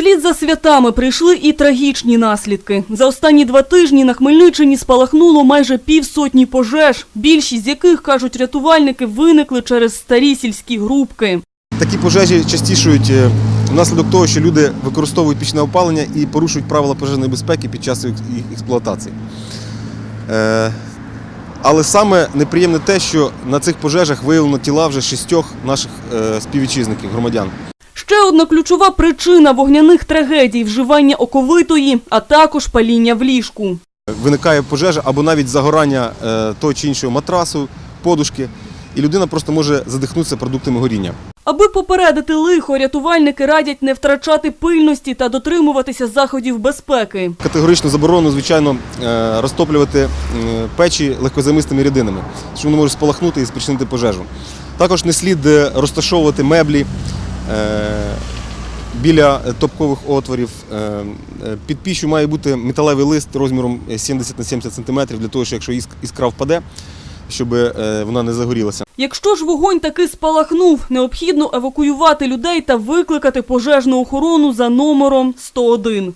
Вслід за святами прийшли і трагічні наслідки. За останні два тижні на Хмельниччині спалахнуло майже півсотні пожеж, більшість з яких, кажуть рятувальники, виникли через старі сільські грубки. Такі пожежі частішують е, внаслідок того, що люди використовують пічне опалення і порушують правила пожежної безпеки під час їх експлуатації. Е, Але саме неприємне те, що на цих пожежах виявлено тіла вже шістьох наших е, співвітчизників, громадян. Ще одна ключова причина вогняних трагедій – вживання оковитої, а також паління в ліжку. Виникає пожежа або навіть загорання е, того чи іншого матрасу, подушки, і людина просто може задихнутися продуктами горіння. Аби попередити лихо, рятувальники радять не втрачати пильності та дотримуватися заходів безпеки. Категорично заборонено, звичайно, е, розтоплювати печі легкозаймистими рідинами, що воно може спалахнути і спричинити пожежу. Також не слід е, розташовувати меблі біля топкових отворів. Е, е, Під піччю має бути металевий лист розміром 70 на 70 см, для того, що якщо іск- іскра впаде, щоб е, вона не загорілася. Якщо ж вогонь таки спалахнув, необхідно евакуювати людей та викликати пожежну охорону за номером 101.